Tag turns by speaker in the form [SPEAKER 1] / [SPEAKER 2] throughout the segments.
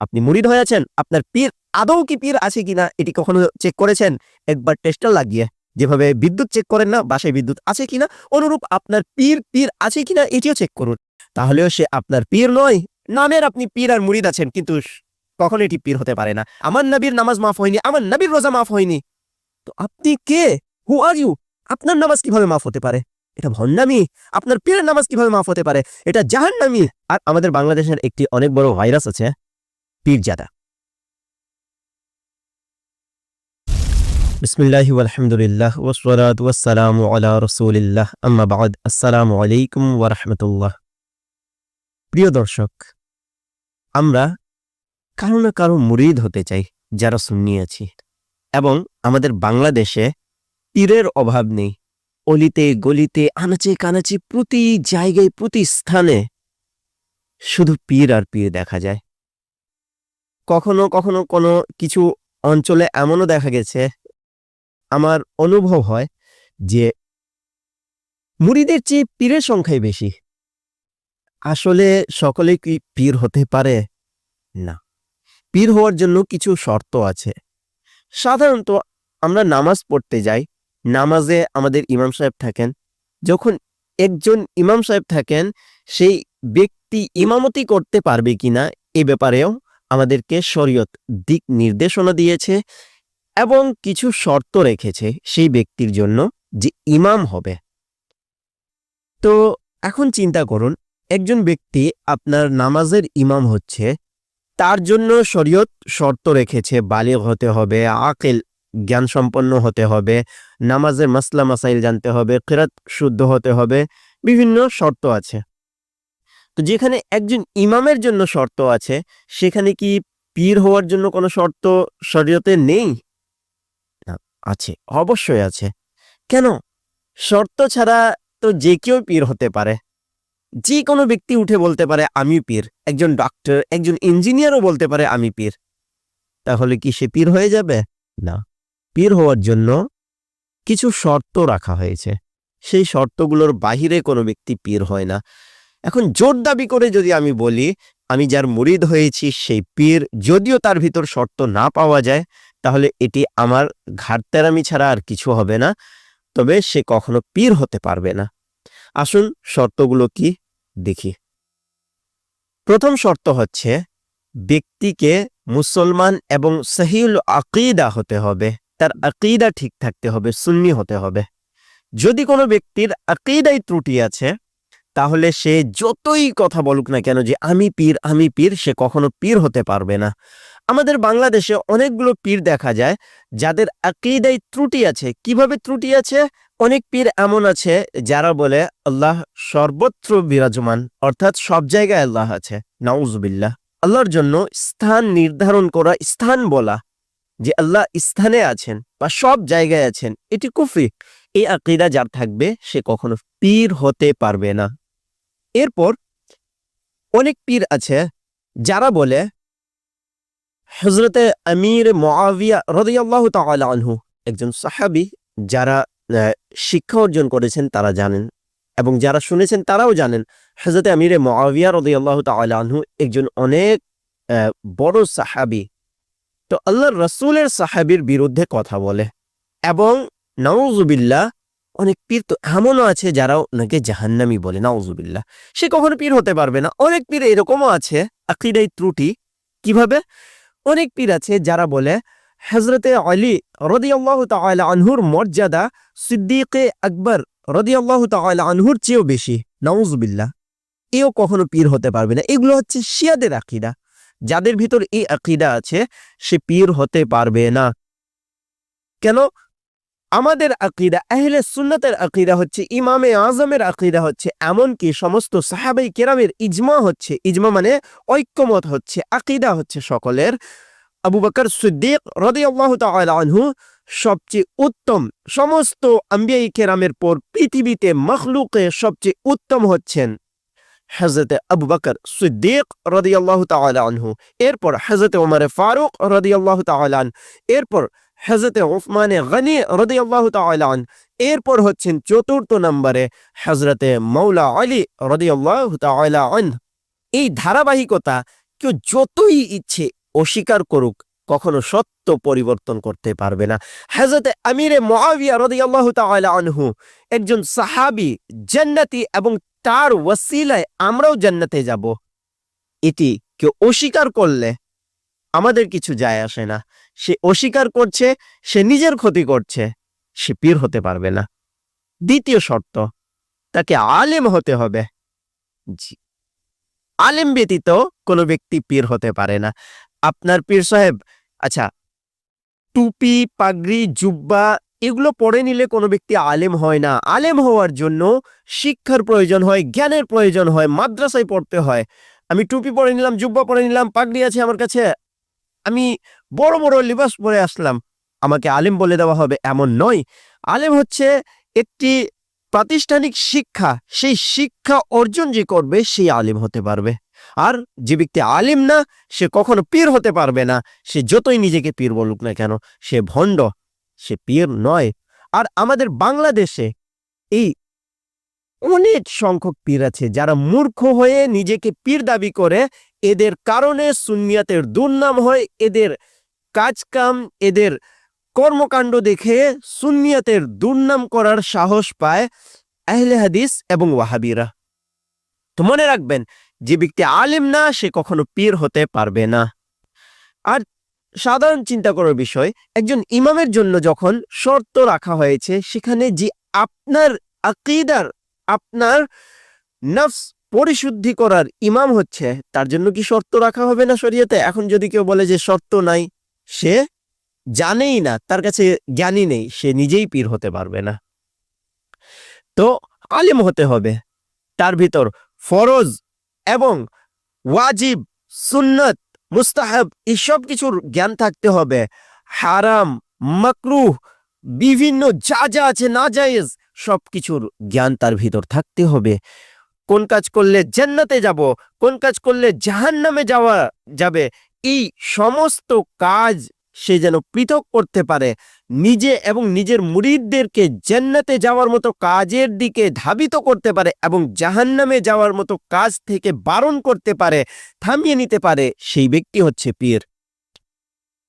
[SPEAKER 1] আপনি মুরিদ হয়ে আছেন আপনার পীর আদৌ কি পীর আছে কিনা এটি কখনো চেক করেছেন? একবার টেস্টার লাগিয়ে। যেভাবে বিদ্যুৎ চেক করেন না, বাসায় বিদ্যুৎ আছে কিনা, অনুরূপ আপনার পীর পীর আছে কিনা এটিও চেক করুন। তাহলেও সে আপনার পীর নয়, নামের আপনি পীর আর মুরিদ আছেন, কিন্তু কখন এটি পীর হতে পারে না। আমার নবীর নামাজ মাফ হয়নি, আমার নবীর রোজা মাফ হয়নি। তো আপনি কে? হু আর ইউ আপনার নামাজ কীভাবে মাফ হতে পারে? এটা ভণ্ডামি। আপনার পীরের নামাজ কীভাবে মাফ হতে পারে? এটা জাহান্নামি। আর আমাদের বাংলাদেশের একটি অনেক বড় ভাইরাস আছে পীরজাদা। বিসমিল্লাহি আলহামদুলিল্লাহ ওসলাত ওয়াসসালামু আলা রসুলিল্লাহ, আম্মা বাদ। আসসালামু আলাইকুম ওয়া রাহমাতুল্লাহ। প্রিয় দর্শক, আমরা কারও না কারও মুরিদ হতে চাই, যারা সুন্নি আছি। এবং আমাদের বাংলাদেশে পীরের অভাব নেই। অলিতে, গলিতে, আনাচে কানাচে প্রতি জায়গায়, প্রতি স্থানে শুধু পীর আর পীর দেখা যায়। কখনো কখনো কোনো কিছু অঞ্চলে এমনও দেখা গেছে, আমার অনুভব হয় যে মুড়িদের চেয়ে পীরের সংখ্যাই বেশি। আসলে সকলে কি পীর হতে পারে? না। পীর হওয়ার জন্য কিছু শর্ত আছে। সাধারণত আমরা নামাজ পড়তে যাই। নামাজে আমাদের ইমাম সাহেব থাকেন। যখন একজন ইমাম সাহেব থাকেন, সেই ব্যক্তি ইমামতি করতে পারবে কিনা এ ব্যাপারেও আমাদেরকে শরীয়ত দিক নির্দেশনা দিয়েছে এবং কিছু শর্ত রেখেছে সেই ব্যক্তির জন্য যে ইমাম হবে। তো এখন চিন্তা করুন, একজন ব্যক্তি আপনার নামাজের ইমাম হচ্ছে, তার জন্য শরীয়ত শর্ত রেখেছে, বালিগ হতে হবে, আকেল জ্ঞান সম্পন্ন হতে হবে, নামাজের মাসলা, মাসাইল জানতে হবে, কেরাত শুদ্ধ হতে হবে, বিভিন্ন শর্ত আছে। তো যেখানে একজন ইমামের জন্য শর্ত আছে, সেখানে কি পীর হওয়ার জন্য কোনো শর্ত শরীয়তে নেই? আছে, অবশ্যই আছে। কেন? শর্ত ছাড়া তো যে কেউ পীর হতে পারে। যে কোনো ব্যক্তি উঠে বলতে পারে, আমি পীর। একজন ডক্টর একজন ইঞ্জিনিয়ারও বলতে পারে, আমি পীর। তাহলে কি সে পীর হয়ে যাবে? না। পীর হওয়ার জন্য কিছু শর্ত রাখা হয়েছে। সেই শর্তগুলোর বাহিরে কোনো ব্যক্তি পীর হয় না। এখন জোর দাবি করে যদি আমি বলি, আমি যার মুরিদ হয়েছি সেই পীর, যদিও তার ভিতর শর্ত না পাওয়া যায়, তাহলে এটি আমার ঘাটতেরামি ছাড়া আর কিছু হবে না, তবে সে কখনো পীর হতে পারবে না। আসুন শর্তগুলো কি দেখি। প্রথম শর্ত হচ্ছে, ব্যক্তিকে মুসলমান এবং সহিউল আকিদা হতে হবে, তার আকিদা ঠিক থাকতে হবে, সুন্নি হতে হবে। যদি কোনো ব্যক্তির আকিদাই ত্রুটি আছে তাহলে সে যতই কথা বলুক না কেন যে আমি পীর আমি পীর, সে কখনো পীর হতে পারবে না। আমাদের বাংলাদেশে অনেকগুলো পীর দেখা যায়, যাদের আকিদাই ত্রুটি আছে। কীভাবে ত্রুটি আছে? অনেক পীর এমন আছে যারা বলে, আল্লাহ সর্বত্র বিরাজমান। অর্থাৎ সব জায়গায় আল্লাহ আছে। নাউজুবিল্লাহ। আল্লাহর জন্য স্থান নির্ধারণ করা, স্থান বলা, যে আল্লাহ স্থানে আছেন বা সব জায়গায় আছেন, এটি কুফরি। এই আকিদা যার থাকবে, সে কখনো পীর হতে পারবে না। এরপর অনেক পীর আছে যারা বলে হজরতে আমির মোয়াবিয়া রদিয়াল্লাহ তাআলা আনহু একজন সাহাবি যারা শিক্ষা অর্জন করেছেন তারা জানেন এবং যারা শুনেছেন তারাও জানেন হজরতে আমিরে মোয়াবিয়া রদিয়াল্লাহ তাআলা আনহু একজন অনেক বড় সাহাবি। তো আল্লাহ রসুলের সাহাবির বিরুদ্ধে কথা বলে এবং নওজুবিল্লাহ অনেক পীর তো এমনও আছে যারা ওনাকে জাহান্নামি বলে, নাউজুবিল্লাহ। সে কখনো পীর হতে পারবে না। অনেক পীর এরকমও আছে, আকিদাই ত্রুটি। কীভাবে? অনেক পীর আছে যারা বলে হজরতে আলী রদিয়াল্লাহ তাআলা আনহুর মর্যাদা সিদ্দিকে আকবর রদিয়াল্লাহ তাআলা আনহুর চেয়েও বেশি, নাউজুবিল্লাহ। এও কখনো পীর হতে পারবে না। এগুলো হচ্ছে শিয়াদের আকিদা। যাদের ভিতর এই আকিদা আছে, সে পীর হতে পারবে না। কেন? আমাদের আকিদা, আহলে সুন্নতের আকিদা হচ্ছে, ইমামে আজমের আকিদা হচ্ছে, এমনকি সমস্ত সাহাবাই কেরামের ইজমা হচ্ছে, ইজমা মানে ঐক্যমত হচ্ছে, আকিদা হচ্ছে সকলের। আবু বকর সিদ্দিক রদিয়াল্লাহু আনহু সবচেয়ে উত্তম, সমস্ত আম্বিয়াই কেরামের পর পৃথিবীতে মখলুকে সবচেয়ে উত্তম হচ্ছেন হজরত আবু বকর সিদ্দিক রদিয়াল্লাহু তাআলা আনহু। এরপর হজরত ওমর ফারুক রদিয়াল্লাহু তাআলা আন এরপর হজরতে ওসমানে গনি রদিয়াল্লাহ তালান এরপর হচ্ছেন চতুর্থ নম্বরে হজরতে মৌলা আলী রদিয়াল্লাহ তালান এই ধারাবাহিকতা কেউ যতই ইচ্ছে অস্বীকার করুক, কখনো সত্য পরিবর্তন করতে পারবে না। হাজরতে আমিরে মহাবিয়া রাদিয়াল্লাহু তাআলা আনহু একজন সাহাবি, জান্নাতি এবং তার ওয়াসিলায় আমরাও জান্নাতে যাব। এটি কেউ অস্বীকার করলে আমাদের কিছু যায় আসে না। সে অস্বীকার করছে, সে নিজের ক্ষতি করছে, সে পীর হতে পারবে না। দ্বিতীয় শর্ত, তাকে আলেম হতে হবে। জি। আলেম ব্যতীত কোনো ব্যক্তি পীর হতে পারে না। আপনার পীর সাহেব আচ্ছা টুপি, পাগড়ি, জুব্বা, এগুলো পরে নিলে কোনো ব্যক্তি আলেম হয় না। আলেম হওয়ার জন্য শিক্ষার প্রয়োজন হয়, জ্ঞানের প্রয়োজন হয়, মাদ্রাসায় পড়তে হয়। আমি টুপি পরে নিলাম, জুব্বা পরে নিলাম, পাগড়ি আছে আমার কাছে আমি বড় বড় লিবাস পরে আসলাম। আমাকে আলেম বলে দেওয়া হবে এমন নয়। আলেম হচ্ছে একটি প্রাতিষ্ঠানিক শিক্ষা। সেই শিক্ষা অর্জন যে করবে, সেই আলিম হতে পারবে। আর যে ব্যক্তি আলিম না, সে কখনো পীর হতে পারবে না। সে যতই নিজেকে পীর বলুক না কেন, সে ভণ্ড, সে পীর নয়। আর আমাদের বাংলাদেশে এই অনেক সংখ্যক পীর আছে যারা মূর্খ হয়ে নিজেকে পীর দাবি করে এদের কারণে সুনিয়াতের দুর্নাম হয়, এদের কাজকাম, এদের কর্মকাণ্ড দেখে সুন্নিয়াতের দুর্নাম করার সাহস পায় আহলে হাদিস এবং ওয়াহাবিরা। তো মনে রাখবেন, যে ব্যক্তি আলিম না, সে কখনো পীর হতে পারবে না। আর সাধারণ চিন্তা করার বিষয়, একজন ইমামের জন্য যখন শর্ত রাখা হয়েছে, সেখানে যে আপনার আকিদার, আপনার নফস পরিশুদ্ধি করার ইমাম হচ্ছে, তার জন্য কি শর্ত রাখা হবে না শরীয়তে? এখন যদি কেউ বলে যে শর্ত নাই, সে জানেই না, তার কাছে জ্ঞানই নেই, সে নিজেই পীর হতে পারবে না। তো আলিম হতে হবে, তার ভিতর ফরজ এবং ওয়াজিব, সুন্নত, মুস্তাহাব এসব কিছুর জ্ঞান থাকতে হবে। হারাম, মাকরুহ, বিভিন্ন যা যা আছে না জায়েজ সব কিছুর জ্ঞান তার ভিতর থাকতে হবে। কোন কাজ করলে জান্নাতে যাব, কোন কাজ করলে জাহান্নামে যাওয়া যাবে, এই সমস্ত কাজ সে যেন পৃথক করতে পারে। নিজে এবং নিজের মুরিদদেরকে জান্নাতে যাওয়ার মতো কাজের দিকে ধাবিত করতে পারে এবং জাহান্নামে যাওয়ার মতো কাজ থেকে বারণ করতে পারে, থামিয়ে নিতে পারে, সেই ব্যক্তি হচ্ছে পীর।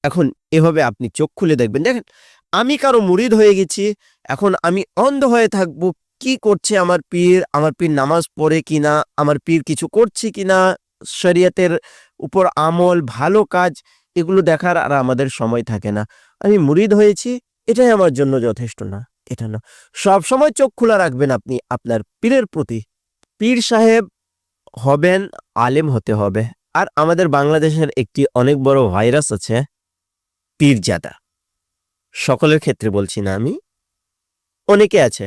[SPEAKER 1] এখন এভাবে আপনি চোখ খুলে দেখবেন, দেখেন, আমি কারও মুরিদ হয়ে গেছি, এখন আমি অন্ধ হয়ে থাকব কি করছে আমার পীর? আমার পীর নামাজ পড়ে কিনা? আমার পীর কিছু করছে কিনা? শরীয়তের উপর আমল, ভালো কাজ, এগুলো দেখার আর আমাদের সময় থাকে না। আমি মুরিদ হয়েছি, এটাই আমার জন্য যথেষ্ট না, এটা না। সব সময় চোখ খোলা রাখবেন আপনি, আপনার পীরের প্রতি। পীর সাহেব হবেন, আলেম হতে হবে। আর আমাদের বাংলাদেশের একটি অনেক বড় ভাইরাস আছে, পীরজাদা। সকলের ক্ষেত্রে বলছি না আমি, অনেকে আছে।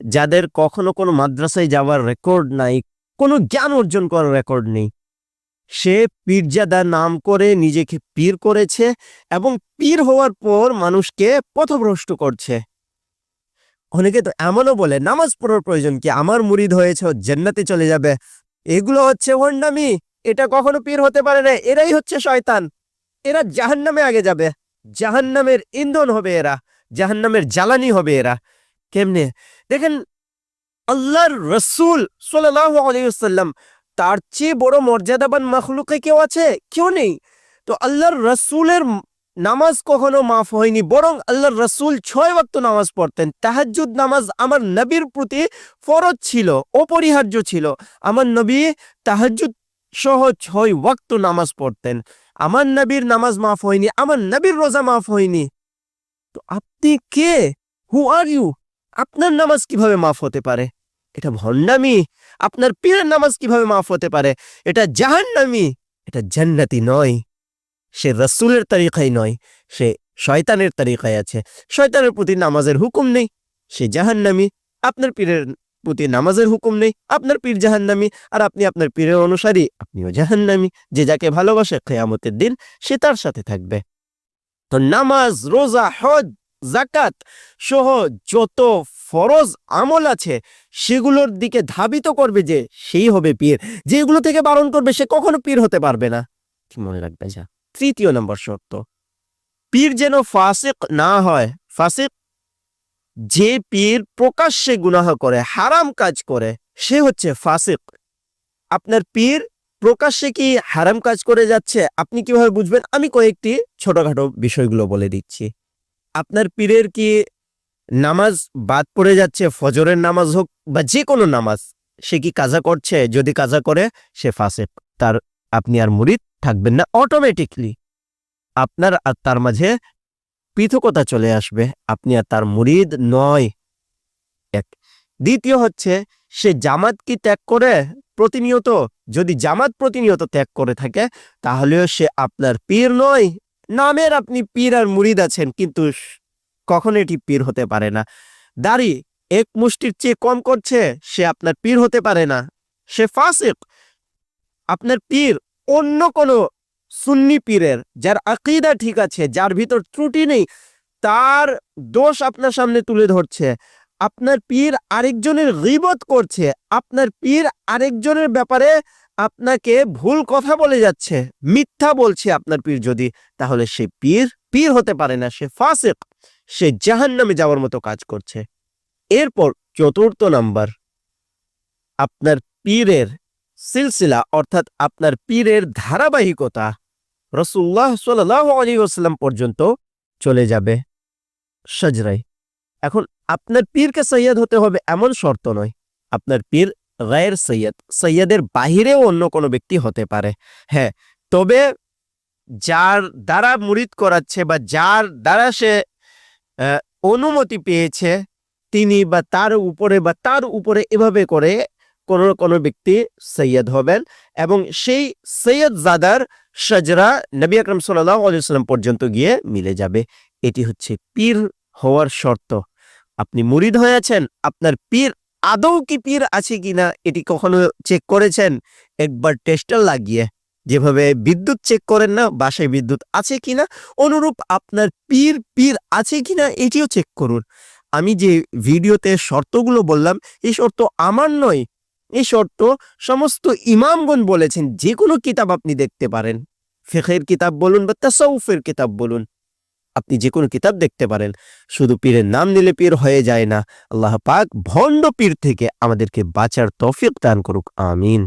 [SPEAKER 1] যাদের কখনো কোনো মাদ্রাসায় যাওয়ার রেকর্ড নাই, কোনো জ্ঞান অর্জন করার রেকর্ড নেই। সে পীরজাদা নাম করে নিজেকে পীর করেছে এবং পীর হওয়ার পর মানুষকে পথভ্রষ্ট করছে। অনেকে তো এমনও বলে, নামাজ পড়ার প্রয়োজন কি? আমার মুরিদ হয়েছে জান্নাতে চলে যাবে। এগুলো হচ্ছে হন্ডামি এটা কখনো পীর হতে পারে না। এরাই হচ্ছে শয়তান। এরা জাহান্নামে আগে যাবে। জাহান্নামের ইন্ধন হবে এরা। জাহান্নামের জ্বালানি হবে এরা। কেমনে? দেখেন, আল্লাহর রসুল আলাইসাল্লাম তার চেয়ে বড় মর্যাদাবান মখলুকে কেউ আছে? কেউ নেই। তো আল্লাহর রসুলের নামাজ কখনো মাফ হয়নি, বরং আল্লাহর রসুল ছয় ওয়াক্ত নামাজ পড়তেন। তাহাজ্জুদ নামাজ আমার নবীর প্রতি ফরজ ছিল, অপরিহার্য ছিল। আমার নবী তাহাজ্জুদ সহ ছয় ওয়াক্ত নামাজ পড়তেন। আমার নবীর নামাজ মাফ হয়নি, আমার নবীর রোজা মাফ হয়নি। তো আপনি কে? হু আর ইউ আপনার নামাজ কীভাবে মাফ হতে পারে? এটা ভণ্ডামি। আপনার পীরের নামাজ কীভাবে মাফ হতে পারে? এটা জাহান্নামি। এটা জান্নাতি নয়। সে রসুলের তারিকায় নয়। সে শয়তানের তারিকায় আছে। শয়তানের প্রতি নামাজের হুকুম নেই। সে জাহান্নামি। আপনার পীরের প্রতি নামাজের হুকুম নেই। আপনার পীর জাহান্নামি। আর আপনি আপনার পীরের অনুসারী। আপনিও জাহান্নামি। যে যাকে ভালোবাসে, কেয়ামতের দিন সে তার সাথে থাকবে। তো নামাজ, রোজা, হজ জাকাত সহ যত ফরজ আমল আছে, সেগুলোর দিকে ধাবিত করবে যে সেই হবে পীর। যেগুলো থেকে বারণ করবে, সে কখনো পীর হতে পারবে না। মনে রাখবে যা? তৃতীয় নম্বর শর্ত। পীর যেন ফাসিক না হয়, ফাসিক যে পীর প্রকাশ্যে গুনাহ করে, হারাম কাজ করে, সে হচ্ছে ফাসিক। আপনার পীর প্রকাশ্যে কি হারাম কাজ করে যাচ্ছে, আপনি কীভাবে বুঝবেন? আমি কয়েকটি ছোটখাটো বিষয়গুলো বলে দিচ্ছি। আপনার পীরের কি নামাজ বাদ পড়ে যাচ্ছে? ফজরের নামাজ হোক বা যে কোনো নামাজ, সে কি কাজা করছে? যদি কাজা করে, সে ফাঁসে তার, আপনি আর মুরিদ থাকবেন না অটোমেটিকলি আপনার আর তার মাঝে পৃথকতা চলে আসবে। আপনি আর তার মুরিদ নয়। এক। দ্বিতীয় হচ্ছে, সে জামাত কি ত্যাগ করে? প্রতিনিয়ত। যদি জামাত প্রতিনিয়ত ত্যাগ করে থাকে, তাহলেও সে আপনার পীর নয়। নামের আপনি পীর আর মুরিদ আছেন, কিন্তু কখনো এটি পীর হতে পারে না। দাড়ি এক মুষ্টির চেয়ে কম করছে, সে আপনার পীর হতে পারে না। সে ফাসিক, আপনার পীর অন্য কোনো সুন্নি পীরের, যার আকিদা ঠিক আছে, যার ভিতর ত্রুটি নেই, তার দোষ আপনার সামনে তুলে ধরছে। আপনার পীর আরেকজনের গিবত করছে। আপনার পীর আরেকজনের ব্যাপারে আপনাকে ভুল কথা বলে যাচ্ছে। মিথ্যা বলছে আপনার পীর যদি, তাহলে সে পীর পীর হতে পারে না, সে ফাসিক। সে জাহান্নামে যাওয়ার মতো কাজ করছে। এরপর চতুর্থ নাম্বার। আপনার পীরের সিলসিলা, অর্থাৎ আপনার পীরের ধারাবাহিকতা রসুল্লাহ সাল্লাহ আলী পর্যন্ত চলে যাবে। সাজরাই এখন আপনার পীরকে সৈয়দ হতে হবে এমন শর্ত নয়। আপনার পীর গায়ের সৈয়দ, সৈয়দের বাহিরেও অন্য কোনো ব্যক্তি হতে পারে। হ্যাঁ তবে যার দ্বারা মুরিদ করাচ্ছে বা যার দ্বারা সে অনুমতি পেয়েছে, তিনি বা তার উপরে বা তার উপরে এভাবে করে কোনো কোনো ব্যক্তি সৈয়দ হবেন এবং সেই সৈয়দ জাদার সাজরা নবী আকরম সাল্লাহ আলিয়াল্লাম পর্যন্ত গিয়ে মিলে যাবে। এটি হচ্ছে পীর হওয়ার শর্ত। আপনি মুরিদ হয়েছেন, আপনার পীর আদৌ কি পীর আছে কিনা এটি কখনো চেক করেছেন? একবার টেস্টার লাগিয়ে। যেভাবে বিদ্যুৎ চেক করেন না, বাসায় বিদ্যুৎ আছে কিনা, অনুরূপ আপনার পীর পীর আছে কিনা এটিও চেক করুন। আমি যে ভিডিওতে শর্তগুলো বললাম, এই শর্ত আমার নয়। এই শর্ত সমস্ত ইমামগণ বলেছেন যে কোনো কিতাব আপনি দেখতে পারেন। ফেখের কিতাব বলুন বা তাসাউফের কিতাব বলুন। আপনি যে কোনো কিতাব দেখতে পারেন। শুধু পীরের নাম নিলে পীর হয়ে যায় না। আল্লাহ পাক ভণ্ড পীর থেকে আমাদেরকে বাঁচার তৌফিক দান করুক। আমিন।